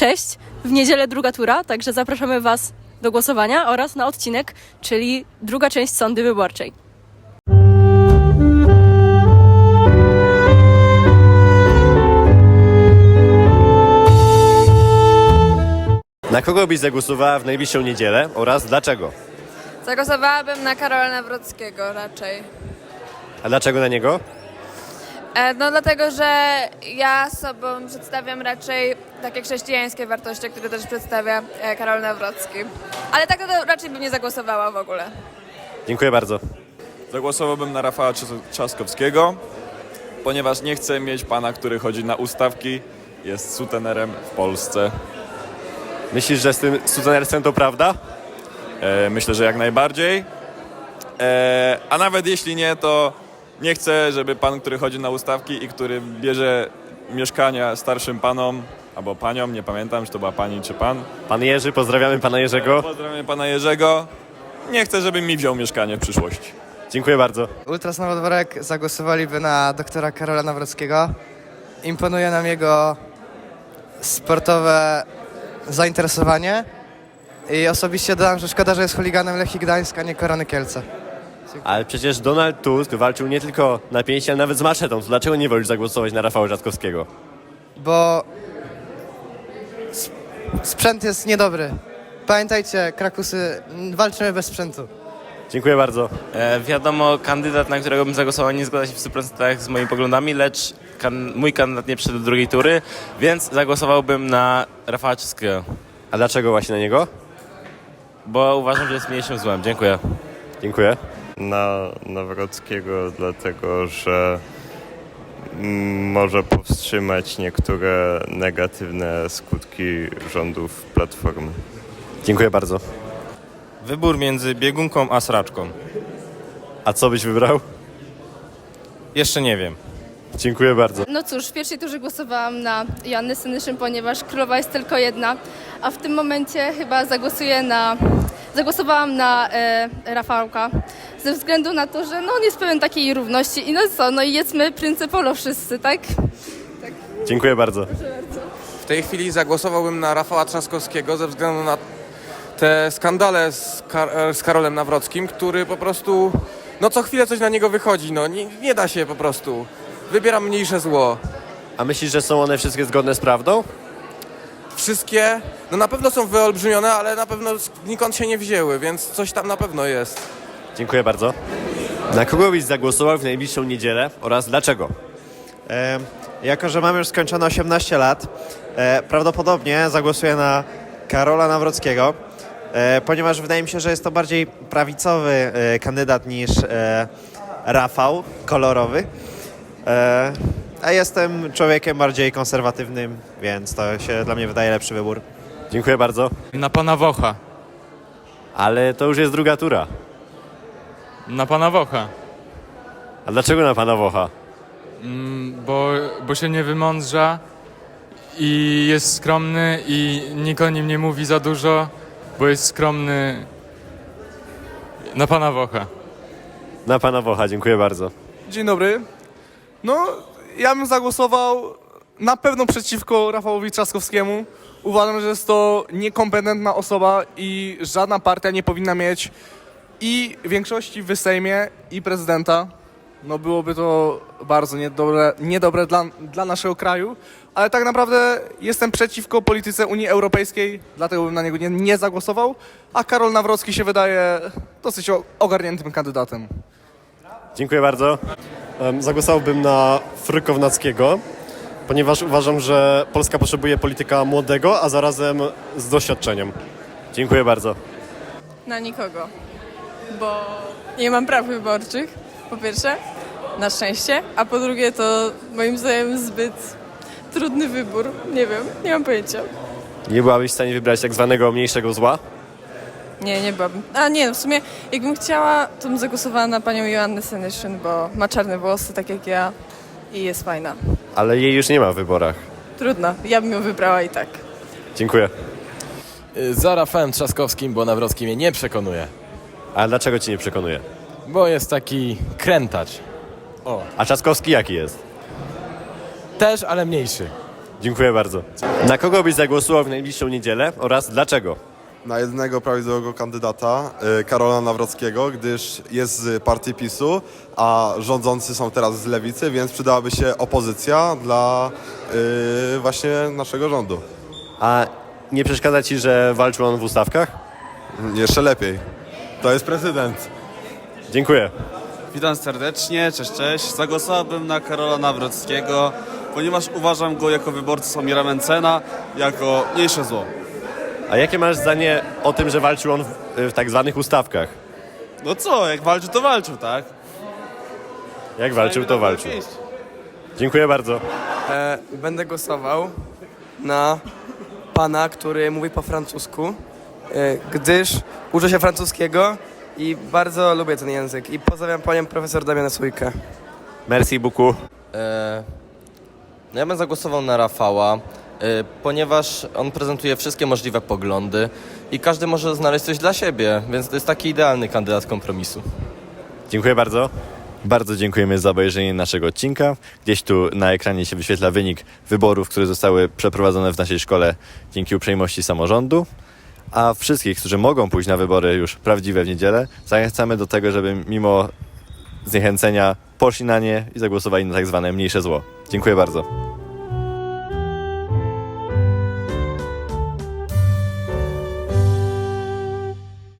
Cześć! W niedzielę druga tura, także zapraszamy Was do głosowania oraz na odcinek, czyli druga część sądy wyborczej. Na kogo byś zagłosowała w najbliższą niedzielę oraz dlaczego? Zagłosowałabym na Karola Nawrockiego raczej. A dlaczego na niego? E, no dlatego, że ja sobą przedstawiam raczej takie chrześcijańscie wartości, które też przedstawia e, Karol Nawrocki. Ale tak to raczej bym nie zagłosowała w ogóle. Dziękuję bardzo. Zagłosowałbym na Rafała Trzaskowskiego, ponieważ nie chcę mieć pana, który chodzi na ustawki, jest sutenerem w Polsce. Myślisz, że z tym sutenerstwem to prawda? E, myślę, że jak najbardziej. E, a nawet jeśli nie, to nie chcę, żeby pan, który chodzi na ustawki i który bierze mieszkania starszym panom albo paniom, nie pamiętam, czy to była pani czy pan. Pan Jerzy, pozdrawiamy pana Jerzego. Pozdrawiam pana Jerzego. Nie chcę, żeby mi wziął mieszkanie w przyszłości. Dziękuję bardzo. Ultras Nowodworek zagłosowaliby na doktora Karola Nawrockiego. Imponuje nam jego sportowe zainteresowanie i osobiście dodam, że szkoda, że jest chuliganem Lechii Gdańsk, a nie Korony Kielce. Ale przecież Donald Tusk walczył nie tylko na pięści, ale nawet z maczetą. To dlaczego nie wolisz zagłosować na Rafała Trzaskowskiego? Bo sp- sprzęt jest niedobry. Pamiętajcie, Krakusy, m, walczymy bez sprzętu. Dziękuję bardzo. E, wiadomo, kandydat, na którego bym zagłosował, nie zgadza się w 100% z moimi poglądami, lecz kan- mój kandydat nie przyszedł do drugiej tury, więc zagłosowałbym na Rafała Czeskiego, A dlaczego właśnie na niego? bo uważam, że jest mniejszym złem. Dziękuję. Dziękuję. Na Nawrockiego, dlatego że może powstrzymać niektóre negatywne skutki rządów Platformy. Dziękuję bardzo. Wybór między biegunką a sraczką. A co byś wybrał? Jeszcze nie wiem. Dziękuję bardzo. No cóż, w pierwszej turze głosowałam na Joannę Senyszyn, ponieważ królowa jest tylko jedna, a w tym momencie chyba zagłosuję na, zagłosowałam na e, Rafałka, ze względu na to, że no, on jest pełen takiej równości i no co, no i jedzmy pryncypolo wszyscy, tak? Dziękuję bardzo. W tej chwili zagłosowałbym na Rafała Trzaskowskiego ze względu na te skandale z, Kar- z Karolem Nawrockim, który po prostu, no co chwilę coś na niego wychodzi, no nie, nie da się po prostu. Wybieram mniejsze zło. A myślisz, że są one wszystkie zgodne z prawdą? Wszystkie, no na pewno są wyolbrzymione, ale na pewno nikąd się nie wzięły, więc coś tam na pewno jest. Dziękuję bardzo. Na kogo byś zagłosował w najbliższą niedzielę oraz dlaczego? E, jako, że mam już skończone 18 lat, e, prawdopodobnie zagłosuję na Karola Nawrockiego, e, ponieważ wydaje mi się, że jest to bardziej prawicowy e, kandydat niż e, Rafał, kolorowy. E, a jestem człowiekiem bardziej konserwatywnym, więc to się dla mnie wydaje lepszy wybór. Dziękuję bardzo. Na pana Wocha. Ale to już jest druga tura. Na pana Wocha. A dlaczego na pana Wocha? Mm, bo, bo się nie wymądrza i jest skromny i nikt o nim nie mówi za dużo, bo jest skromny. Na pana Wocha. Na pana Wocha, dziękuję bardzo. Dzień dobry. No, ja bym zagłosował na pewno przeciwko Rafałowi Trzaskowskiemu. Uważam, że jest to niekompetentna osoba i żadna partia nie powinna mieć i większości w Sejmie i prezydenta. No byłoby to bardzo niedobre, niedobre dla, dla naszego kraju, ale tak naprawdę jestem przeciwko polityce Unii Europejskiej, dlatego bym na niego nie, nie zagłosował, a Karol Nawrocki się wydaje dosyć ogarniętym kandydatem. Dziękuję bardzo. Zagłosowałbym na Frykownackiego, ponieważ uważam, że Polska potrzebuje polityka młodego, a zarazem z doświadczeniem. Dziękuję bardzo. Na nikogo, bo nie mam praw wyborczych, po pierwsze, na szczęście, a po drugie to moim zdaniem zbyt trudny wybór, nie wiem, nie mam pojęcia. Nie byłabyś w stanie wybrać tak zwanego mniejszego zła? Nie, nie byłabym. A nie, no w sumie jakbym chciała, to bym zagłosowała na panią Joannę Senyszyn, bo ma czarne włosy, tak jak ja i jest fajna. Ale jej już nie ma w wyborach. Trudno, ja bym ją wybrała i tak. Dziękuję. Za Rafałem Trzaskowskim, bo Nawrocki mnie nie przekonuje. A dlaczego ci nie przekonuje? Bo jest taki krętacz. O, A Trzaskowski jaki jest? też, ale mniejszy. Dziękuję bardzo. Na kogo byś zagłosował w najbliższą niedzielę oraz dlaczego? na jednego prawidłowego kandydata, y, Karola Nawrockiego, gdyż jest z partii PiSu, a rządzący są teraz z lewicy, więc przydałaby się opozycja dla y, właśnie naszego rządu. A nie przeszkadza ci, że walczył on w ustawkach? Jeszcze lepiej. To jest prezydent. Dziękuję. Witam serdecznie, cześć, cześć. Zagłosowałbym na Karola Nawrockiego, ponieważ uważam go jako wyborcę Sławomira Mencena jako mniejsze zło. A jakie masz zdanie o tym, że walczył on w, w tak zwanych ustawkach? No co, jak walczył, to walczył, tak? Jak walczył, to walczył. Dziękuję bardzo. E, będę głosował na pana, który mówi po francusku, gdyż uczę się francuskiego i bardzo lubię ten język. I pozdrawiam panią profesor Damianę Sójkę. Merci beaucoup. E, no ja bym zagłosował na Rafała, e, ponieważ on prezentuje wszystkie możliwe poglądy i każdy może znaleźć coś dla siebie, więc to jest taki idealny kandydat kompromisu. Dziękuję bardzo. Bardzo dziękujemy za obejrzenie naszego odcinka. Gdzieś tu na ekranie się wyświetla wynik wyborów, które zostały przeprowadzone w naszej szkole dzięki uprzejmości samorządu. A wszystkich, którzy mogą pójść na wybory już prawdziwe w niedzielę, zachęcamy do tego, żeby mimo zniechęcenia poszli na nie i zagłosowali na tak zwane mniejsze zło. Dziękuję bardzo.